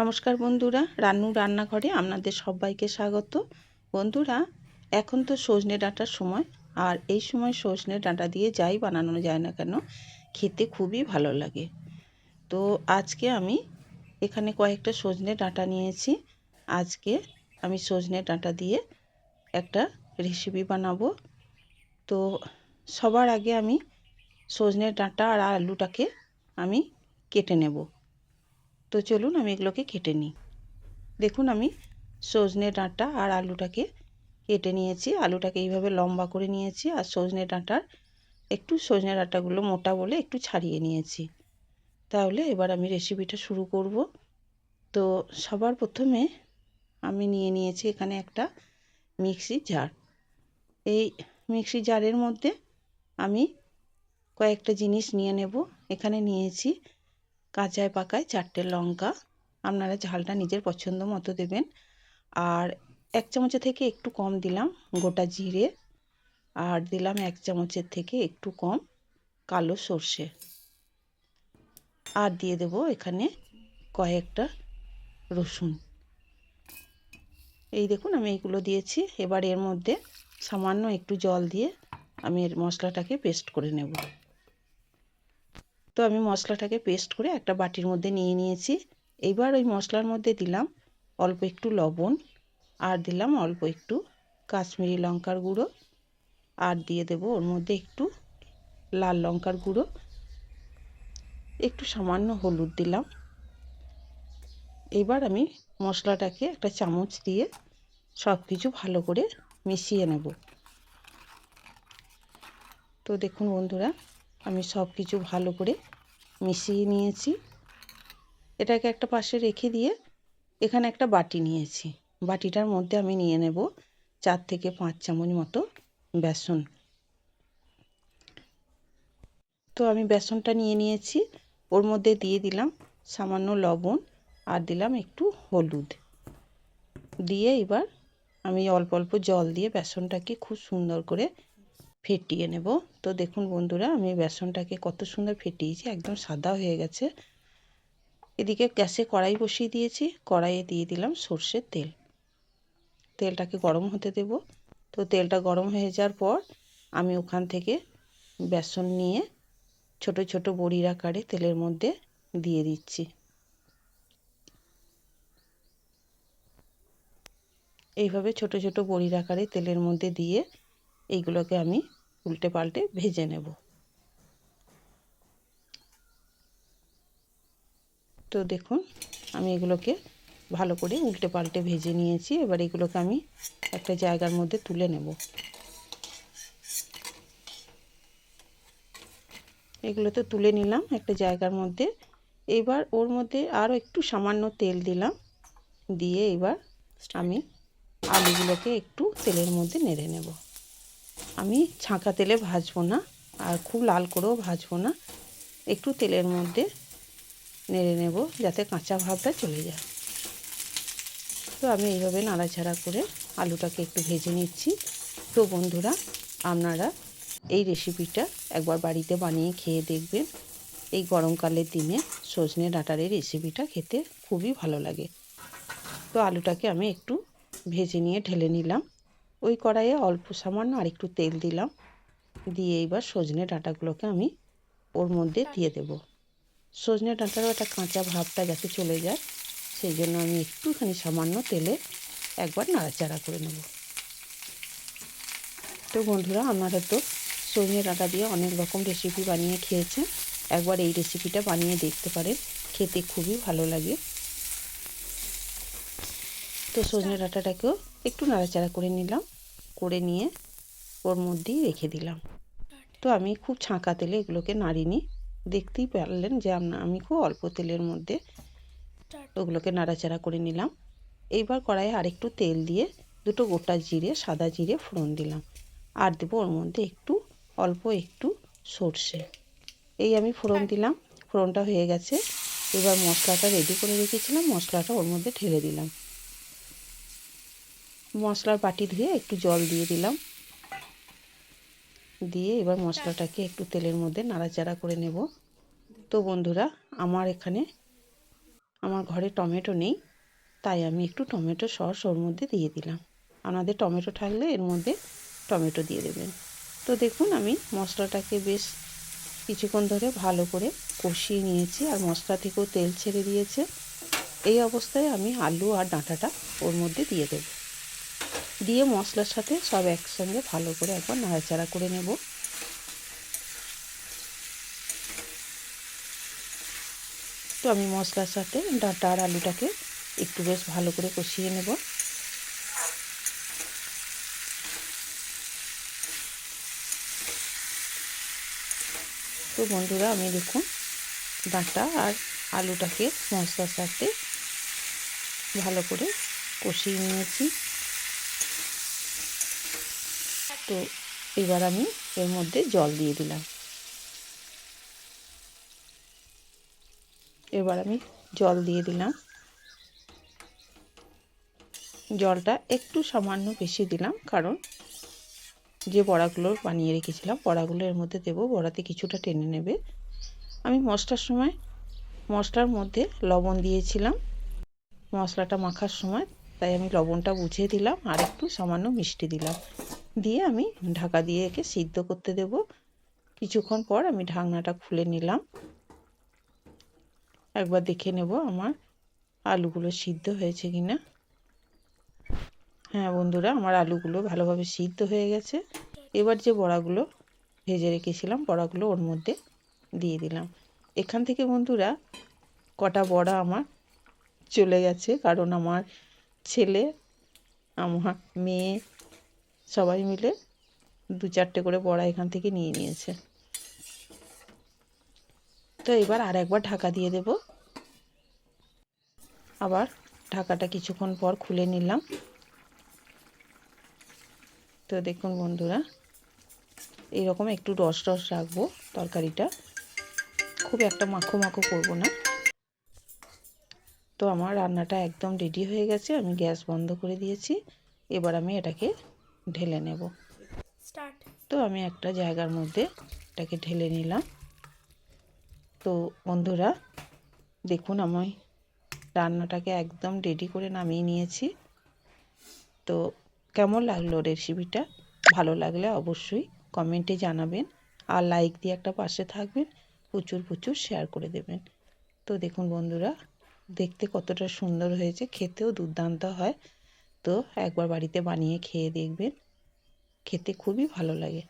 নমস্কার বন্ধুরা, রান্নু রান্নাঘরে আপনাদের সবাইকে স্বাগত। বন্ধুরা, এখন তো সজনে ডাঁটার সময়, আর এই সময় সজনে ডাঁটা দিয়ে যাই বানানো যায় না কেন, খেতে খুবই ভালো লাগে। তো আজকে আমি এখানে কয়েকটা সজনে ডাঁটা নিয়েছি। আজকে আমি সজনে ডাঁটা দিয়ে একটা রেসিপি বানাবো। তো সবার আগে আমি সজনে ডাঁটা আর আলুটাকে আমি কেটে নেব। তো চলুন আমি এগুলোকে কেটে নিই। দেখুন আমি সজনে ডাঁটা আর আলুটাকে কেটে নিয়েছি। আলুটাকে এইভাবে লম্বা করে নিয়েছি আর সজনে ডাঁটার একটু সজনে ডাঁটাগুলো মোটা বলে একটু ছাড়িয়ে নিয়েছি। তাহলে এবার আমি রেসিপিটা শুরু করব। তো সবার প্রথমে আমি নিয়ে নিয়েছি এখানে একটা মিক্সি জার। এই মিক্সি জারের মধ্যে আমি কয়েকটা জিনিস নিয়ে নেব। এখানে নিয়েছি কাঁচায় পাকায় চারটে লঙ্কা। আপনারা ঝালটা নিজের পছন্দ মতো দেবেন। আর এক চামচের থেকে একটু কম দিলাম গোটা জিরে। আর দিলাম এক চামচের থেকে একটু কম কালো সর্ষে। আর দিয়ে দেব এখানে কয়েকটা রসুন। এই দেখুন আমি এইগুলো দিয়েছি। এবার এর মধ্যে সামান্য একটু জল দিয়ে আমি এর মশলাটাকে পেস্ট করে নেব। তো আমি মশলাটাকে পেস্ট করে একটা বাটির মধ্যে নিয়ে নিয়েছি। এইবার ওই মশলার মধ্যে দিলাম অল্প একটু লবণ আর দিলাম অল্প একটু কাশ্মীরি লঙ্কার গুঁড়ো আর দিয়ে দেব ওর মধ্যে একটু লাল লঙ্কার গুঁড়ো। একটু সামান্য হলুদ দিলাম। এবার আমি মশলাটাকে একটা চামচ দিয়ে সব কিছু ভালো করে মিশিয়ে নেব। তো দেখুন বন্ধুরা আমি সব কিছু ভালো করে মিশিয়ে নিয়েছি। এটাকে একটা পাশে রেখে দিয়ে এখানে একটা বাটি নিয়েছি। বাটিটার মধ্যে আমি নিয়ে নেব চার থেকে পাঁচ চামচ মতো বেসন। তো আমি বেসনটা নিয়ে নিয়েছি। ওর মধ্যে দিয়ে দিলাম সামান্য লবণ আর দিলাম একটু হলুদ। দিয়ে এবার আমি অল্প অল্প জল দিয়ে বেসনটাকে খুব সুন্দর করে ফেটিয়ে নেব। তো দেখুন বন্ধুরা, আমি বেসনটাকে কত সুন্দর ফেটিয়েছি, একদম সাদা হয়ে গেছে। এদিকে গ্যাসে কড়াই বসিয়ে দিয়েছি, কড়াইয়ে দিয়ে দিলাম সর্ষের তেল। তেলটাকে গরম হতে দেব। তো তেলটা গরম হয়ে যাওয়ার পর আমি ওখান থেকে বেসন নিয়ে ছোট ছোট বড়ির আকারে তেলের মধ্যে দিয়ে দিচ্ছি। এইভাবে ছোট ছোট বড়ির আকারে তেলের মধ্যে দিয়ে এইগুলোকে আমি উল্টে পাল্টে ভেজে নেব। তো দেখুন, আমি এগুলোকে ভালো করে উল্টে পাল্টে ভেজে নিয়েছি। এবার এগুলোকে আমি একটা জায়গার মধ্যে তুলে নেব। এগুলো তো তুলে নিলাম একটা জায়গার মধ্যে। এবার ওর মধ্যে আরও একটু সামান্য তেল দিলাম। দিয়ে এবার আমি আলুগুলোকে একটু তেলের মধ্যে নেড়ে নেব। আমি ছাঁকা তেলে ভাজবো না আর খুব লাল করেও ভাজবো না। একটু তেলের মধ্যে নেড়ে নেব যাতে কাঁচা ভাবটা চলে যায়। তো আমি এইভাবে নাড়াচাড়া করে আলুটাকে একটু ভেজে নিচ্ছি। তো বন্ধুরা, আপনারা এই রেসিপিটা একবার বাড়িতে বানিয়ে খেয়ে দেখবেন। এই গরমকালের দিনে সজনে ডাঁটার রেসিপিটা খেতে খুবই ভালো লাগে। তো আলুটাকে আমি একটু ভেজে নিয়ে ঢেলে নিলাম। ওই কড়াইয়ে অল্প সামান্য আর একটু তেল দিলাম। দিয়ে এবার সজনে ডাঁটাগুলোকে আমি ওর মধ্যে দিয়ে দেব। সজনে ডাঁটারও একটা কাঁচা ভাবটা যাতে চলে যায়, সেই জন্য আমি একটুখানি সামান্য তেলে একবার নাড়াচাড়া করে নেব। তো বন্ধুরা, আপনারা তো সজনে ডাঁটা দিয়ে অনেক রকম রেসিপি বানিয়ে খেয়েছেন। একবার এই রেসিপিটা বানিয়ে দেখতে পারেন। খেতে খুবই ভালো লাগে। তো সজনে ডাঁটাটাকেও একটু নাড়াচাড়া করে নিলাম, করে নিয়ে ওর মধ্যেই রেখে দিলাম। তো আমি খুব ছাঁকা তেলে এগুলোকে নাড়িনি। দেখতেই পারলেন যে আমি খুব অল্প তেলের মধ্যে ওগুলোকে নাড়াচাড়া করে নিলাম। এইবার কড়াইয়ে আরেকটু তেল দিয়ে দুটো গোটা জিরে, সাদা জিরে ফোড়ন দিলাম। আর দেবো ওর মধ্যে একটু, অল্প একটু সর্ষে। এই আমি ফোড়ন দিলাম, ফোড়নটা হয়ে গেছে। এবার মশলাটা রেডি করে রেখেছিলাম, মশলাটা ওর মধ্যে ঢেলে দিলাম। মশলার বাটি ধুয়ে একটু জল দিয়ে দিলাম। দিয়ে এবার মশলাটাকে একটু তেলের মধ্যে নাড়াচাড়া করে নেব। তো বন্ধুরা, আমার এখানে আমার ঘরে টমেটো নেই, তাই আমি একটু টমেটো সস ওর মধ্যে দিয়ে দিলাম। আপনাদের টমেটো থাকলে এর মধ্যে টমেটো দিয়ে দেবেন। তো দেখুন, আমি মশলাটাকে বেশ কিছুক্ষণ ধরে ভালো করে কষিয়ে নিয়েছি আর মশলা থেকেও তেল ছেড়ে দিয়েছে। এই অবস্থায় আমি আলু আর ডাঁটাটা ওর মধ্যে দিয়ে দেব। দিয়ে মশলার সাথে সব একসঙ্গে ভালো করে একবার নাড়াচাড়া করে নেব। তো আমি মশলার সাথে ডাঁটা আর আলুটাকে একটু বেশ ভালো করে কষিয়ে নেব। তো বন্ধুরা, আমি দেখুন ডাঁটা আর আলুটাকে মশলার সাথে ভালো করে কষিয়ে নিয়েছি। তো এবার আমি এর মধ্যে জল দিয়ে দিলাম। এবার আমি জল দিয়ে দিলাম। জলটা একটু সামান্য বেশি দিলাম, কারণ যে বড়াগুলো বানিয়ে রেখেছিলাম, বড়াগুলো এর মধ্যে দেবো, বড়াতে কিছুটা টেনে নেবে। আমি মশলার সময়, মশলার মধ্যে লবণ দিয়েছিলাম। মশলাটা মাখার সময়, তাই আমি লবণটা বুঝে দিলাম আর একটু সামান্য মিষ্টি দিলাম। দিয়ে আমি ঢাকা দিয়ে একে সিদ্ধ করতে দেব। কিছুক্ষণ পর আমি ঢাকনাটা খুলে নিলাম। একবার দেখে নেব আমার আলুগুলো সিদ্ধ হয়েছে কি না হ্যাঁ বন্ধুরা, আমার আলুগুলো ভালোভাবে সিদ্ধ হয়ে গেছে। এবার যে বড়াগুলো ভেজে রেখেছিলাম, বড়াগুলো ওর মধ্যে দিয়ে দিলাম। এখান থেকে বন্ধুরা, কটা বড়া আমার চলে গেছে। কারণ আমার ছেলে, আমার মেয়ে সবাই মিলে দু চারটে করে বড়া এখান থেকে নিয়ে নিয়েছে। তো এবার আর একবার ঢাকা দিয়ে দেব। আবার ঢাকাটা কিছুক্ষণ পর খুলে নিলাম। তো দেখুন বন্ধুরা, এরকম একটু রস রস রাখব তরকারিটা। খুব একটা মাখো মাখো করব না। তো আমার রান্নাটা একদম রেডি হয়ে গেছে, আমি গ্যাস বন্ধ করে দিয়েছি। এবার আমি এটাকে ঢেলে নেব। স্টার্ট তো আমি একটা জায়গার মধ্যে এটাকে ঢেলে নিলাম। তো বন্ধুরা দেখুন আমি রান্নাটাকে একদম রেডি করে নামিয়ে নিয়েছি। তো কেমন লাগল রেসিপিটা ভালো লাগলে অবশ্যই কমেন্টে জানাবেন আর লাইক দিয়ে একটা পাশে থাকবেন প্রচুর প্রচুর শেয়ার করে দেবেন। তো দেখুন বন্ধুরা দেখতে কতটা সুন্দর হয়েছে খেতেও দুর্দান্ত হয়। তো একবার বাড়িতে বানিয়ে খেয়ে দেখবেন। খেতে খুবই ভালো লাগে।